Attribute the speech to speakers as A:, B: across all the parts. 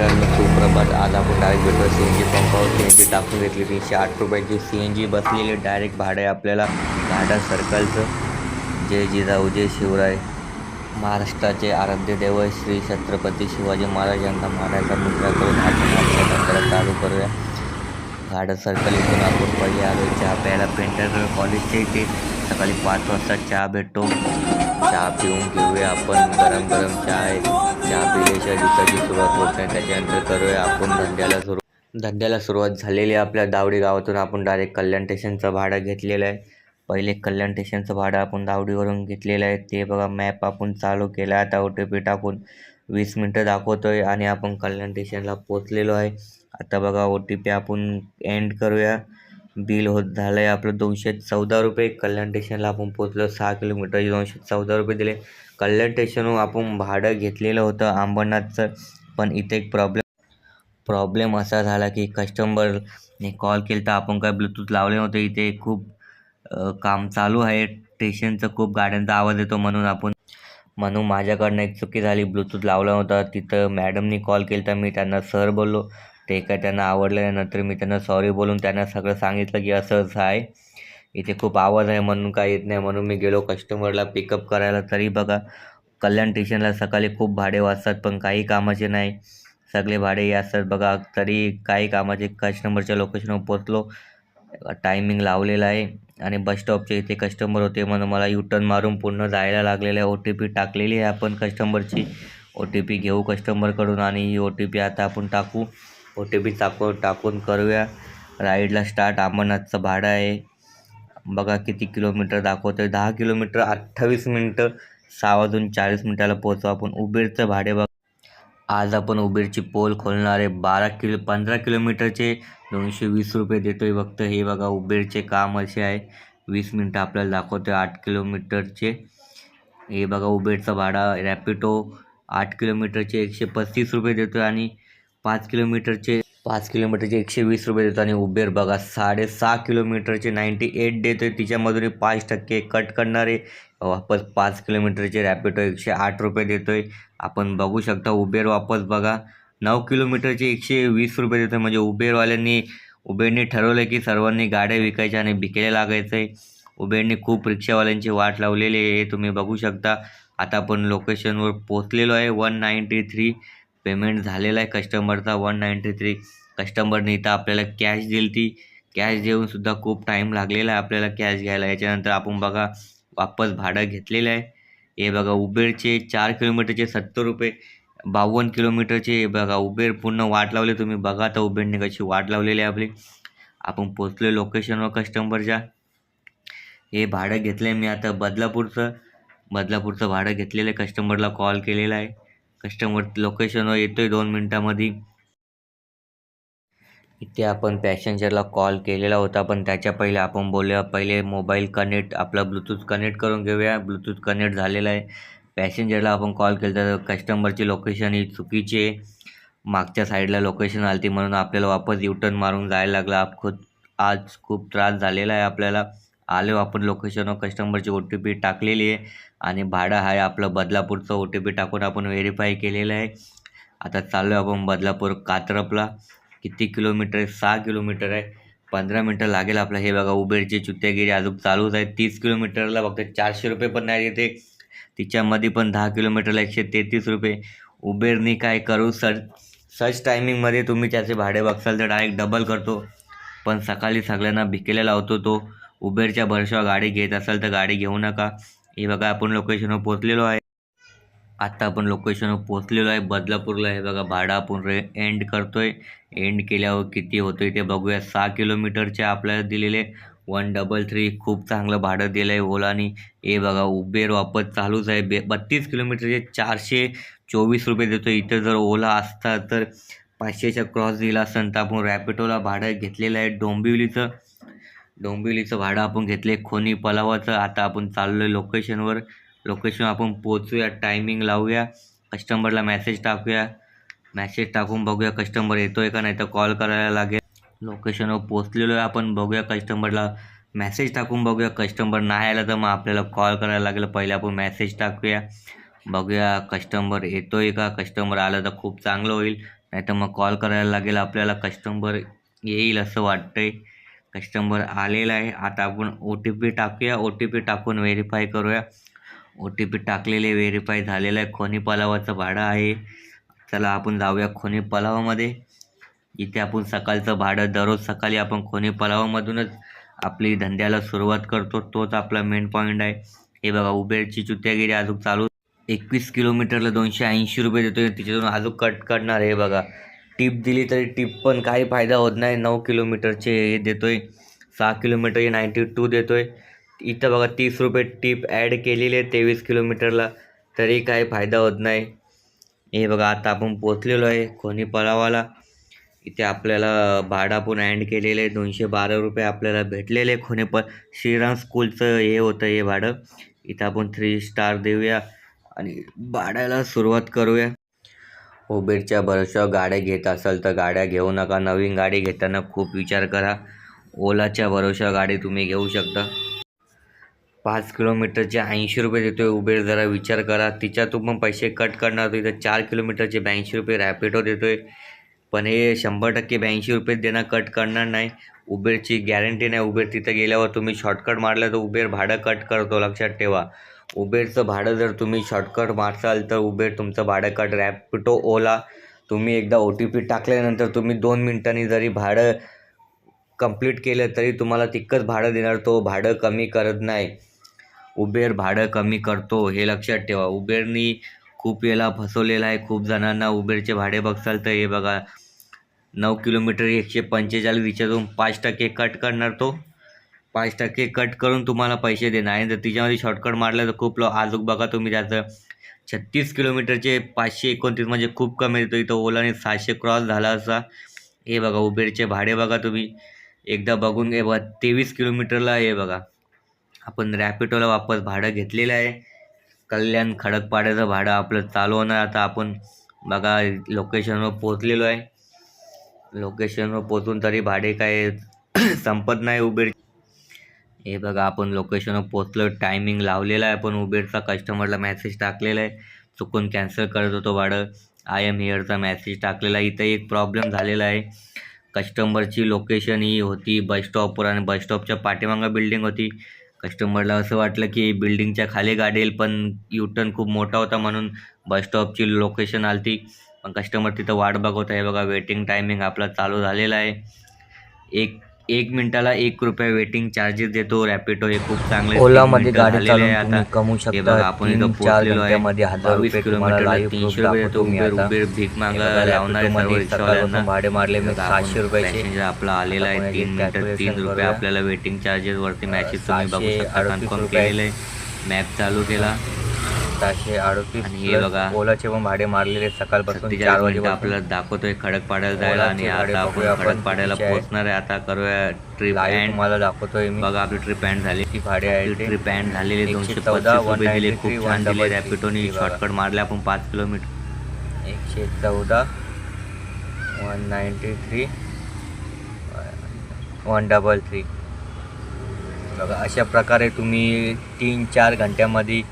A: मित्रांनो सुप्रभात. आज आपण डायरेक्ट भेटतो सी एन जी पंपावर सी एन जी टाकून घेतली तीनशे आठ रुपयाची. सी एन जी बसलेली डायरेक्ट भाडं आहे आपल्याला. घाटा सर्कलचं जय जिजाऊ जय शिवराय. महाराष्ट्राचे आराध्य देव श्री छत्रपती शिवाजी महाराज यांना मानायचा मुद्रा करून आपण चालू करूया. घाटा सर्कल इथून आपण पहिले आलो चहा प्यायला. पेंटर कॉलेजच्या इथे. सकाळी पाच वाजता चहा भेटतो. चहा पिऊन घेऊया आपण गरम गरम चहा चहा पिल्याच्या दिवसाची सुरुवात होत नाही त्याच्यानंतर करूया आपण धंद्याला सुरू. धंद्याला सुरुवात झालेली आहे आपल्या दावडी गावातून आपण डायरेक्ट कल्याण स्टेशनचं भाडं घेतलेलं आहे. पहिले कल्याण स्टेशनचं भाडं आपण दावडीवरून घेतलेलं आहे. ते बघा मॅप आपण चालू केला आहे आता ओ टी पी टाकून वीस मिनटं दाखवतो आहे आणि आपण कल्याण स्टेशनला पोचलेलो आहे. आता बघा ओ टी पी आपण एंड करूया. बिल होत झालं आहे आपलं दोनशे चौदा रुपये कल्याण स्टेशनला आपण पोचलो सहा किलोमीटर दोनशे चौदा रुपये दिले. कल्याण स्टेशनहून आपण भाडं घेतलेलं होतं अंबरनाथचं. पण इथे एक प्रॉब्लेम प्रॉब्लेम असा झाला की कस्टमरने कॉल केला तर आपण काय ब्लूटूथ लावले नव्हते. इथे खूप काम चालू आहे. स्टेशनचं खूप गाड्यांचा आवाज येतो म्हणून आपण म्हणून माझ्याकडनं एक चुकी झाली. ब्लूटूथ लावला होता तिथं मॅडमनी कॉल केला तर मी त्यांना सर बोललो. ते काय त्यांना आवडलं नंतर मी त्यांना सॉरी बोलून त्यांना सगळं सांगितलं की असं असं आहे. इथे खूप आवाज आहे म्हणून काय येत नाही म्हणून मी गेलो कस्टमरला पिकअप करायला. तरी बघा कल्याण स्टेशनला सकाळी खूप भाडे वाजतात पण काही कामाचे नाही. सगळे भाडे हे असतात बघा तरी काही कामाचे कस्टमरच्या लोकेशनवर पोचलो टायमिंग लावलेला आहे आणि बस इथे कस्टमर होते म्हणून मला युटर्न मारून पूर्ण जायला लागलेलं आहे. ओ टी पी टाकलेली आहे आपण कस्टमरची ओ टी पी घेऊ कस्टमरकडून आणि ही ओ टी पी आता आपण टाकू. ओ टी पी टाकू टाकून करूया. राईडला स्टार्ट अंबरनाथचं भाडं आहे. बघा किती किलोमीटर दाखवतं आहे दहा किलोमीटर अठ्ठावीस मिनटं सहा वाजून चाळीस मिनटाला पोहोचू आपण. उबेरचं भाडे बघ. आज आपण उबेरची पोल खोलणार आहे. बारा किलो पंधरा किलोमीटरचे दोनशे वीस रुपये देतो आहे फक्त. हे बघा उबेरचे काम असे आहे. वीस मिनटं आपल्याला दाखवतो आहे आठ किलोमीटरचे हे बघा उबेरचं भाडा. रॅपिडो आठ किलोमीटरचे एकशे पस्तीस रुपये देतो आहे आणि पाच किलोमीटरचे पाच किलोमीटरचे एकशे वीस रुपये देतो आणि उबेर बघा साडेसहा किलोमीटरचे नाईंटी एट देतो आहे तिच्यामधून पाच टक्के कट करणारे वापस पाच किलोमीटरचे रॅपिडो एकशे आठ रुपये देतो आहे आपण बघू शकता उबेर वापस बघा नऊ किलोमीटरचे एकशे वीस रुपये देतो आहे म्हणजे उबेरवाल्यांनी उबेरने ठरवलं की सर्वांनी गाड्या विकायच्या आणि भिकेला लागायचं आहे उबेरने खूप रिक्षावाल्यांची वाट लावलेली आहे. हे तुम्ही बघू शकता. आता आपण लोकेशनवर पोचलेलो आहे. वन नाईंटी थ्री पेमेंट झालेला आहे कस्टमरचा वन नाईंटी थ्री कस्टमरने इथं आपल्याला कॅश दिली ती. कॅश देऊनसुद्धा खूप टाईम लागलेला आहे आपल्याला कॅश घ्यायला. याच्यानंतर आपण बघा वापस भाडं घेतलेलं आहे. हे बघा उबेरचे चार किलोमीटरचे सत्तर रुपये बावन्न किलोमीटरचे हे बघा उबेर पूर्ण वाट लावली. तुम्ही बघा आता उबेरने कशी वाट लावलेली आहे आपली. आपण पोचलो लोकेशनवर कस्टमरच्या. हे भाडं घेतलं आहे मी आता बदलापूरचं. बदलापूरचं भाडं घेतलेलं आहे. कस्टमरला कॉल केलेला आहे. कस्टमर लोकेशनवर येतो आहे दोन मिनटामध्ये. इथे आपण पॅसेंजरला कॉल केलेला होता पण त्याच्या पहिले आपण बोलूया. पहिले मोबाईल कनेक्ट आपला ब्लूटूथ कनेक्ट करून घेऊया. ब्लूटूथ कनेक्ट झालेला आहे. पॅसेंजरला आपण कॉल केला तर कस्टमरची लोकेशन ही चुकीची आहे. मागच्या साईडला लोकेशन आली म्हणून आपल्याला वापस युटर्न मारून जायला लागला. आप खूप आज खूप त्रास झालेला आहे आपल्याला. आलो आपण लोकेशनवर कस्टमरची ओ टी पी टाकलेली आहे. आणि भाडं आहे आपलं बदलापूरचं ओ टी पी टाकून आपण व्हेरीफाय केलेलं आहे. आता चाललो आहे आपण बदलापूर कात्रपला. किती किलोमीटर आहे? सहा किलोमीटर आहे. पंधरा मिनटं लागेल आपलं हे बघा उबेरची चुत्यागिरी अजून चालूच आहे. तीस किलोमीटरला फक्त चारशे रुपये पण नाही येते. तिच्यामध्ये पण दहा किलोमीटरला एकशे तेहतीस रुपये. उबेरनी काय करू? सर्च सर्च टायमिंगमध्ये तुम्ही त्याचे भाडे बघसाल तर डायरेक्ट डबल करतो. पण सकाळी सगळ्यांना भिकेला लावतो तो. उबेरच्या भरशावर गाडी घेत असाल तर गाडी घेऊ नका. हे बघा आपण लोकेशनवर पोचलेलो आहे. आत्ता आपण लोकेशनवर पोचलेलो आहे बदलापूरला. हे बघा भाडं आपण रे एंड करतोय. एंड केल्यावर किती होतोय ते बघूया. सहा किलोमीटरचे आपल्याला दिलेले वन डबल थ्री खूप चांगलं भाडं दिलं आहे ओलानी. हे बघा उबेर वापस चालूच आहे. बे बत्तीस किलोमीटरचे चारशे चोवीस रुपये देतो इथं जर ओला असता तर पाचशेच्या क्रॉस दिला असेल तर आपण रॅपिडोला भाडं घेतलेलं आहे. डोंबिवलीचं डोंबिवलीचं भाडं आपण घेतले खोनी पलावाचं. आता आपण चाललो आहे लोकेशनवर लोकेशन आपण पोचूया टायमिंग लावूया. कस्टमरला मेसेज टाकूया. मॅसेज टाकून बघूया कस्टमर येतो आहे का नाही तर कॉल करायला लागेल. लोकेशनवर पोचलेलो आहे आपण बघूया कस्टमरला मेसेज टाकून बघूया. कस्टमर नाही आला तर मग आपल्याला कॉल करायला लागेल. पहिले आपण मेसेज टाकूया. बघूया कस्टमर येतो आहे का? कस्टमर आलं तर खूप चांगलं होईल. नाही तर मग कॉल करायला लागेल आपल्याला. कस्टमर येईल असं वाटतंय. कस्टमर आलेला आहे. आता आपण ओ टी पी टाकूया. ओ टी पी टाकून व्हेरीफाय करूया. ओ टी पी टाकलेले व्हेरीफाय झालेलं आहे. खोनी पलावाचं भाडं आहे. चला आपण जाऊया खोनी पलावामध्ये. इथे आपण सकाळचं भाडं दररोज सकाळी आपण खोनी पलावामधूनच आपली धंद्याला सुरुवात करतो. तोच आपला मेन पॉईंट आहे. हे बघा उबेरची चुत्यागिरी अजून चालू. एकवीस किलोमीटरला दोनशे ऐंशी रुपये देतो तिच्यातून अजून कट करणार हे बघा. टिप दिली तरी टिप पण काही फायदा होत नाही. नऊ किलोमीटरचे हे देतोय सहा किलोमीटरचे नाईंटी टू देतोय. इथं बघा तीस रुपये टिप ॲड केलेली आहे तेवीस किलोमीटरला तरी काही फायदा होत नाही. हे बघा आता आपण पोचलेलो आहे खोनी पलावाला. इथे आपल्याला भाडं आपण अँड केलेलं आहे दोनशे बारा रुपये आपल्याला भेटलेले खोने प श्रीराम स्कूलचं हे होतं हे भाडं. इथं आपण थ्री स्टार देऊया आणि भाड्याला सुरुवात करूया. उबेरच्या भरोश्यावर गाड्या घेत असाल तर गाड्या घेऊ नका. नवीन गाडी घेताना खूप विचार करा. ओलाच्या भरोश्यावर गाडी तुम्ही घेऊ शकता. पाच किलोमीटरचे ऐंशी रुपये देतोय उबेर. जरा विचार करा. तिच्यातून पण पैसे कट करणार तिथं चार किलोमीटरचे ब्याऐंशी रुपये रॅपिडो देतोय. पण हे शंभर टक्के ब्याऐंशी रुपये देणं कट करणार नाही. उबेरची गॅरंटी नाही. उबेर तिथं गेल्यावर तुम्ही शॉर्टकट मारलं तर उबेर भाडं कट करतो. लक्षात ठेवा. उबेरचं भाडं जर तुम्ही शॉर्टकट मारसाल तर उबेर तुमचं भाडं कट रॅपिटो ओला. तुम्ही एकदा ओ टी पी टाकल्यानंतर तुम्ही दोन मिनटांनी जरी भाडं कंप्लीट केलं तरी तुम्हाला तितकंच भाडं देणार तो भाडं कमी करत नाही. उबेर भाडं कमी करतो हे लक्षात ठेवा. उबेरनी खूप याला फसवलेलं आहे. खूप जणांना उबेरचे भाडे बघसाल तर हे बघा नऊ किलोमीटर एकशे पंचेचाळीस विचारून पाच टक्के कट करणार तो. पाच टक्के कट करून तुम्हाला पैसे देणार. आणि जर तिच्यामध्ये शॉर्टकट मारलं तर खूप लो आजूक बघा तुम्ही त्याचं छत्तीस किलोमीटरचे पाचशे एकोणतीस म्हणजे खूप कमी येतो. इथं ओलाने सहाशे क्रॉस झाला असा. हे बघा उबेरचे भाडे बघा तुम्ही. एकदा बघून हे बघा तेवीस किलोमीटरला हे बघा. आपण रॅपिडोला वापस भाडं घेतलेलं आहे. कल्याण खडकपाड्याचं भाडं आपलं चालू होणार. आता आपण बघा लोकेशनवर पोचलेलो आहे. लोकेशनवर पोचून तरी भाडे काय संपत नाही उबेर हे बघा आपण लोकेशनवर पोचलो टायमिंग लावलेला आहे आपण उबेरचा कस्टमरला मेसेज टाकलेला आहे. चुकून कॅन्सल करत होतो भाडं आय एम हिअरचा मेसेज टाकलेला आहे. इथं एक प्रॉब्लेम झालेला आहे. कस्टमरची लोकेशन ही होती बस स्टॉपवर आणि बस स्टॉपच्या पाठीमागं बिल्डिंग होती. कस्टमरला असं वाटलं की बिल्डिंगच्या खाली गाडी येईल पण युटर्न खूप मोठा होता म्हणून बस स्टॉपची लोकेशन आली पण कस्टमर तिथं वाट बघत आहे बघा वेटिंग टायमिंग आपला चालू झालेला आहे. एक एक मिनिटाला एक रुपया वेटिंग चार्जेस देतो. रॅपिडो हे खूप चांगले
B: गाडी चालवून
A: आता.
B: कमवू
A: हे बघा
B: शकता
A: आपण इथं पोहोचलेलो आहे. बावीस
B: proof
A: तीनशे रुपये देतो
B: मी
A: उबेर. उबेर भीक मागा
B: बघा,
A: लावणारे सर्व रिक्षावाल्यांना
B: भाडे मारले मी सहाशे रुपयाचे.
A: आपला आलेला आहे. तीन मिनिटं तीन रुपये. आपल्याला वेटिंग चार्जेस वरती मॅसेज तुम्ही बघू शकता. कन्फर्म. केलेलं आहे. मॅप चालू केला.
B: सहाशे अडतीस
A: आणि हे बघा.
B: ओलाचे पण भाडे मारलेले सकाळपासून चार वाजेपासून.
A: आपल्याला दाखवतोय खडकपाड्याला जायला आणि
B: ओलाचे
A: आता आपण
B: बघूया आपण
A: खडकपाड्याला
B: कितीचे आहे.
A: पोहोचणार आहे. आता करूया ट्रिप
B: लाईव्ह
A: अँड
B: तुम्हाला दाखवतोय मी.
A: बघा आपली ट्रिप अँड झाली.
B: किती भाडे आहे ते.
A: ट्रिप अँड झालेली दोनशे
B: चौदा,
A: पस्तीस रुपये दिले.
B: 193,
A: खूप छान दिले
B: 133
A: रॅपिडोनी
B: बघा.
A: शॉर्टकट मारले आपण पाच किलोमीटर
B: एकशे चौदा one ninety three one double three बघा अशा प्रकारे तुम्ही तीन चार घंट्यामध्ये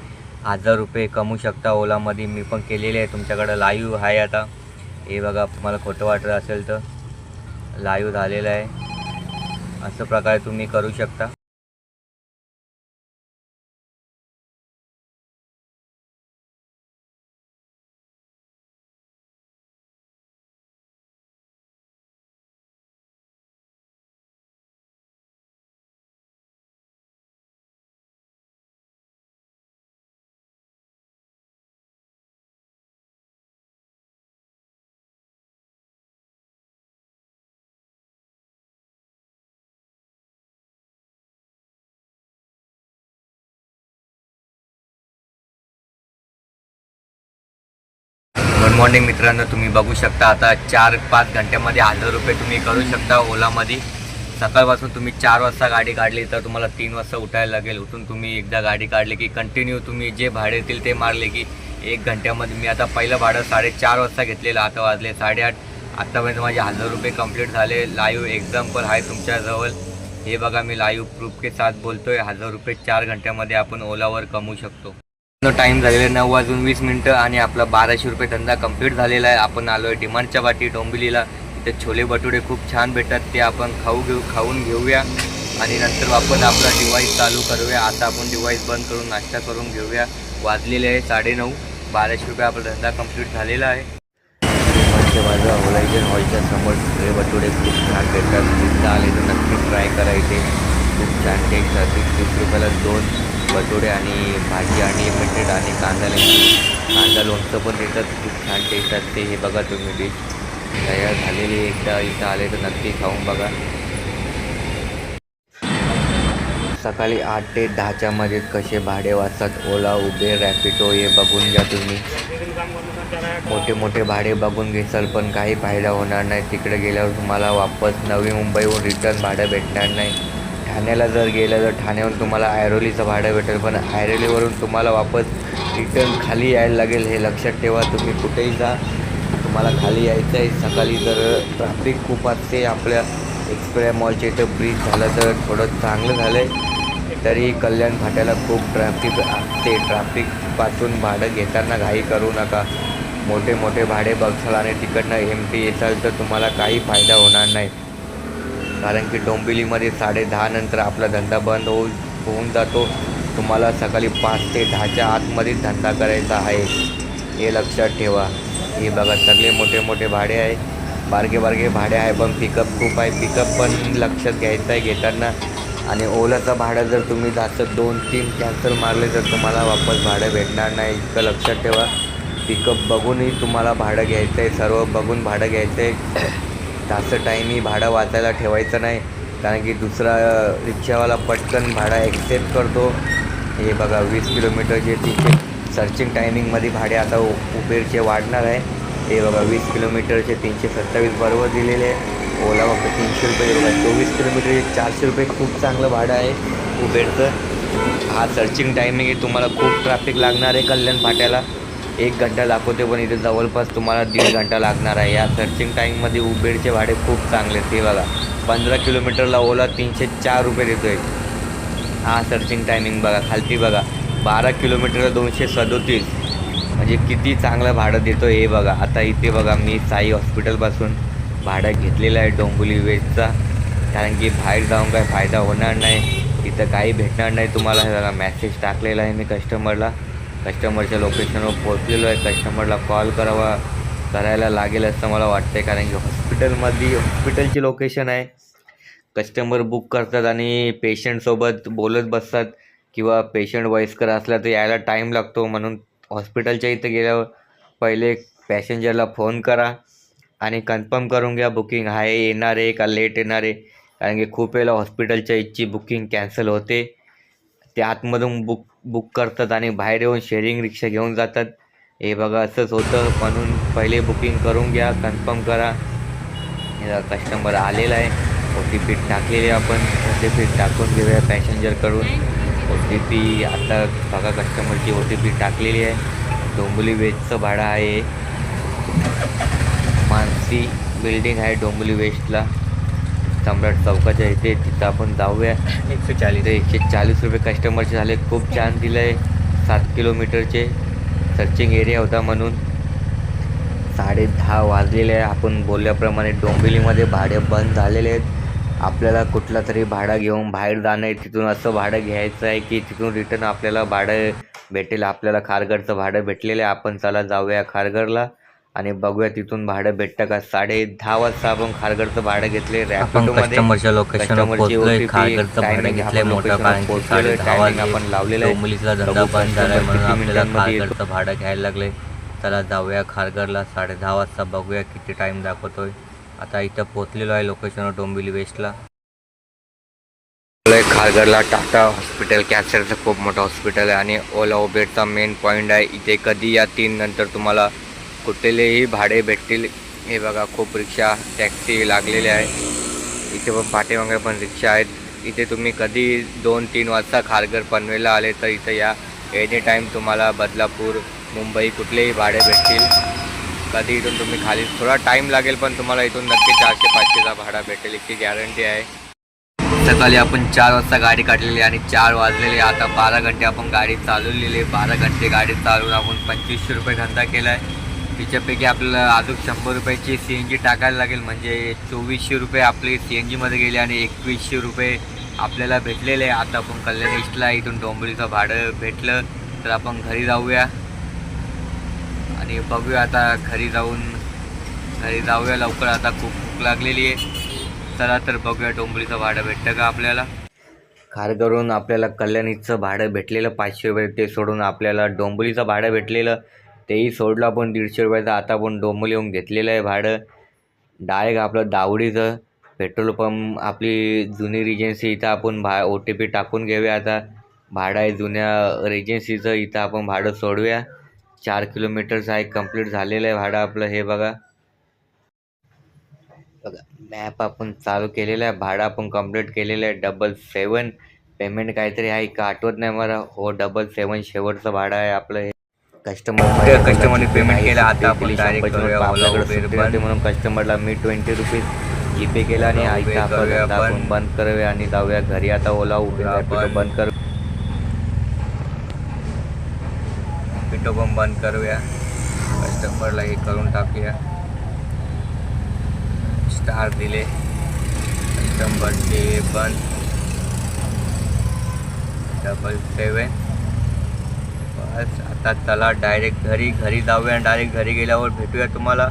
B: हजार रुपये कमवू शकता ओलामध्ये. मी पण केलेले आहे. तुमच्याकडं लाईव्ह आहे आता. हे बघा तुम्हाला खोटं वाटत असेल तर लाईव्ह झालेलं आहे. असं प्रकारे तुम्ही करू शकता.
A: गुड मॉर्निंग मित्रांनो. तुम्ही बघू शकता आता चार पाच घंट्यामध्ये हजार रुपये तुम्ही करू शकता ओलामध्ये. सकाळपासून तुम्ही चार वाजता गाडी काढली तर तुम्हाला तीन वाजता उठायला लागेल. उठून तुम्ही एकदा गाडी काढली की कंटिन्यू तुम्ही जे भाडे येतील ते मारले की एक घंट्यामध्ये मी आता पहिलं भाडं साडेचार वाजता घेतलेलं आता वाजले साडेआठ. आत्तापर्यंत माझे हजार रुपये कंप्लीट झाले. लाईव्ह एक्झाम्पल आहे तुमच्याजवळ. हे बघा मी लाईव्ह प्रूफ के साथ बोलतोय. हजार रुपये चार घंट्यामध्ये आपण ओलावर कमवू शकतो. टाईम झालेला आहे. नऊ वाजून वीस मिनटं आणि आपला बाराशे रुपये धंदा कंप्लीट झालेला आहे. आपण आलो आहे डिमांडच्या वाटी डोंबिलीला इथे छोले भटुरे खूप छान भेटतात. ते आपण खाऊ घेऊ खाऊन घेऊया. आणि नंतर आपण आपला डिवाईस चालू करूया. आता आपण डिवाईस बंद करून नाश्ता करून घेऊया. वाजलेले आहे साडेनऊ. बाराशे रुपये आपला धंदा कंप्लीट झालेला आहे. माझं होलायजन हॉलच्या समोर छोले भटुरे खूप छान भेटतात. तिथं आले तर नक्की ट्राय करायचे खूप छान टेस्ट असते तीस रुपयाला दोन. भटुरे आणि भाजी आणि अनलिमिटेड आणि कांदा लिंबू कांदा लोणचं पण देतात खूप छान टेस्ट असते हे बघा तुम्ही डिश तयार झालेली एकदा इथं आले तर नक्की खाऊन बघा. सकाळी आठ ते दहाच्या मध्ये कसे भाडे वाचतात? ओला उबेर रॅपिडो हे बघून घ्या तुम्ही. मोठे मोठे भाडे बघून घेसाल पण काही फायदा होणार नाही. तिकडे गेल्यावर तुम्हाला वापस नवी मुंबईहून रिटर्न भाडं भेटणार नाही. ठाण्याला जर गेलं तर ठाण्यावरून तुम्हाला ऐरोलीचं भाडं भेटेल पण ऐरोलीवरून तुम्हाला वापस रिटर्न खाली यायला लागेल हे लक्षात ठेवा. तुम्ही कुठेही जा तुम्हाला खाली यायचं आहे सकाळी जर ट्रॅफिक खूप असते आपल्या एक्सप्रेस मॉलच्या इथं ब्रिज झालं तर थोडं चांगलं झालं आहे तरी कल्याण फाट्याला खूप ट्रॅफिक असते. ट्रॅफिकपासून भाडं घेताना घाई करू नका. मोठे मोठे भाडे बघसाल आणि तिकडनं एम पी येसाल तर तुम्हाला काही फायदा होणार नाही. कारण की डोंबिवलीमध्ये साडे नंतर आपला धंदा बंद होऊ होऊन जातो. तुम्हाला सकाळी पाच ते दहाच्या आतमध्ये धंदा करायचा आहे. हे लक्षात ठेवा. हे बघा सगळे मोठे मोठे भाडे आहे. बारगे बारगे भाडे आहे पण पिकअप खूप आहे. पिकअप पण लक्षात घ्यायचं आहे घेताना. आणि ओलाचं भाडं जर तुम्ही जास्त दोन तीन कॅन्सल मारले तर तुम्हाला वापस भाडं भेटणार नाही. इतकं लक्षात ठेवा. पिकअप बघूनही तुम्हाला भाडं घ्यायचं आहे सर्व बघून भाडं घ्यायचं आहे जास्त टाईमही भाडं वाचायला ठेवायचं नाही. कारण की दुसरा रिक्षावाला पटकन भाडा एक्सेप्ट करतो. हे बघा वीस किलोमीटरचे तिथे सर्चिंग टायमिंगमध्ये भाडे आता उ उबेरचे वाढणार आहे. हे बघा वीस किलोमीटरचे तीनशे सत्तावीस बरोबर दिलेले. आहे ओला फक्त तीनशे रुपये बघा चोवीस किलोमीटरचे चारशे रुपये खूप चांगलं भाडं आहे उबेरचं. हा सर्चिंग टायमिंग आहे. तुम्हाला खूप ट्रॅफिक लागणार आहे कल्याण फाट्याला. एक घंटा दाखवते पण इथे जवळपास तुम्हाला दीड घंटा लागणार आहे. या सर्चिंग टाईममध्ये उबेरचे भाडे खूप चांगले आहेत. ते बघा पंधरा किलोमीटरला ओला तीनशे चार रुपये देतो आहे हा सर्चिंग टायमिंग बघा खालती बघा. बारा किलोमीटरला दोनशे सदोतीस. म्हणजे किती चांगलं भाडं देतो हे बघा. आता इथे बघा मी साई हॉस्पिटलपासून भाडं घेतलेलं आहे डोंबिवली वेजचा. कारण की बाहेर जाऊन काय फायदा होणार नाही. तिथं काही भेटणार नाही तुम्हाला. हे बघा मॅसेज टाकलेला आहे मी कस्टमरला कस्टमरच्या लोकेशनवर पोहोचलेलो आहे. कस्टमरला कॉल करावा करायला लागेल असं मला वाटतं कारण की हॉस्पिटलमध्ये हॉस्पिटलची लोकेशन आहे. कस्टमर बुक करतात आणि पेशंटसोबत बोलत बसतात किंवा पेशंट वयस्कर असला तर यायला टाईम लागतो. म्हणून हॉस्पिटलच्या इथं गेल्यावर पहिले पॅसेंजरला फोन करा आणि कन्फर्म करून घ्या बुकिंग आहे येणार आहे का लेट येणार आहे? कारण की खूप वेळेला हॉस्पिटलच्या इथची बुकिंग कॅन्सल होते. ते आतमधून बुक बुक करतात आणि बाहेर येऊन शेअरिंग रिक्षा घेऊन जातात. हे बघा असंच होतं. म्हणून पहिले बुकिंग करून घ्या कन्फर्म करा. कस्टमर आलेला आहे. ओ टी पी टाकलेली आहे आपण. ओ टी पी टाकून घेऊया पॅसेंजरकडून ओ टी पी आता बघा कस्टमरची ओ टी पी टाकलेली आहे. डोंबली वेस्टचं भाडं आहे. मानसी बिल्डिंग आहे डोंबली वेस्टला. सम्राट चौकाच्या इथे तिथं आपण जाऊया.
B: एकशे चाळीस
A: एकशे चाळीस रुपये कस्टमरचे झाले. खूप छान दिलं आहे सात किलोमीटरचे सर्चिंग एरिया होता म्हणून. साडे दहा वाजलेले आहे. आपण बोलल्याप्रमाणे डोंबिवलीमध्ये भाडे बंद झालेले आहेत. आपल्याला कुठला तरी भाडा घेऊन बाहेर जाणं आहे. तिथून असं भाडं घ्यायचं आहे की तिथून रिटर्न आपल्याला भाडं भेटेल. आपल्याला खारघरचं भाडं भेटलेलं आहे. आपण चला जाऊया खारघरला. आणि बघूया तिथून भाडं भेटतं का? साडे दहा वाजता आपण खारघरचं भाडं घेतले
B: कस्टमरच्या खारघरचं भाडं घेतलंय मोठं कारण
A: आपण लावलेलं आहे.
B: डोंबिवलीचा धंदा बंद झालाय म्हणून आपल्याला. खारघरचं भाडं घ्यायला लागले चला जाऊया खारघरला साडे दहा वाजता बघूया किती टाईम दाखवतोय. आता इथं पोहोचलेलो आहे लोकेशनवर डोंबिवली वेस्टला.
A: खारघरला टाटा हॉस्पिटल कॅन्सरचं खूप मोठं हॉस्पिटल आहे आणि ओला उबेरचा मेन पॉईंट आहे. इथे कधी या तीन नंतर तुम्हाला कुठलेही भाडे भेटतील. हे बघा खूप रिक्षा टॅक्सी लागलेले आहे. इथे पण पाठीमागे पण रिक्षा आहेत. इथे तुम्ही कधी दोन तीन वाजता खारघर पनवेला आले तर इथं या. एनी टाईम तुम्हाला बदलापूर मुंबई कुठलेही भाडे भेटतील. कधी इथून तुम्ही खाली थोडा टाईम लागेल पण तुम्हाला इथून नक्की चारशे पाचशेचा भाडा भेटेल इतकी गॅरंटी आहे. सकाळी आपण चार वाजता गाडी काढलेली आणि चार वाजलेली. आता बारा घंटे आपण गाडी चालवलेली बारा घंटे गाडी चालवून आपण पंचवीसशे रुपये धंदा केला आहे तिच्यापैकी आपल्याला अजून शंभर रुपयाची सी एन जी टाकायला लागेल. म्हणजे चोवीसशे रुपये आपले सी एन जीमध्ये गेले आणि एकवीसशे रुपये आपल्याला भेटलेले आहे. आता आपण कल्याण इस्टला इथून डोंबरीचं भाडं भेटलं तर आपण घरी जाऊया. आणि बघूया आता घरी जाऊन घरी जाऊया लवकर. आता खूप भूक लागलेली आहे. चला तर बघूया डोंबरीचं भाडं भेटतं का आपल्याला. खारघरून आपल्याला कल्याणीचं भाडं भेटलेलं पाचशे रुपये ते सोडून आपल्याला डोंबरीचं भाडं भेटलेलं. तेही सोडलं आपण दीडशे रुपयाचा आता आपण डोंबोली येऊन घेतलेलं आहे भाडं. डायरेक्ट आपलं दावडीचं पेट्रोल पंप आपली जुनी रिजन्सी इथं आपण भा ओ टी पी टाकून घेऊया आता. भाडं आहे जुन्या रिजन्सीचं इथं आपण भाडं सोडूया. चार किलोमीटरचं आहे कंप्लीट झालेलं आहे भाडं आपलं हे बघा. बघा मॅप आपण चालू केलेलं आहे भाडं आपण कंप्लीट केलेलं आहे. डबल सेवन पेमेंट काहीतरी आहे का आठवत नाही मला. हो डबल सेवन शेवटचं भाडं आहे आपलं हे. कस्टमर
B: कस्टमरने पेमेंट केलं आता आपण डायरेक्ट. आपल्याकडे म्हणून कस्टमरला मी ट्वेंटी रुपीज जीपे केला आणि आपण
A: बंद.
B: करूया आणि जाऊया घरी आता ओला उबर
A: बंद.
B: करू
A: पिटो पण बंद करूया कस्टमरला हे करून टाकूया स्टार दिले कस्टमरचे बंद डबल सेवन आता चला डायरेक्ट घरी घरी जाऊया डायरेक्ट घरी गेल्यावर भेटूया तुम्हाला.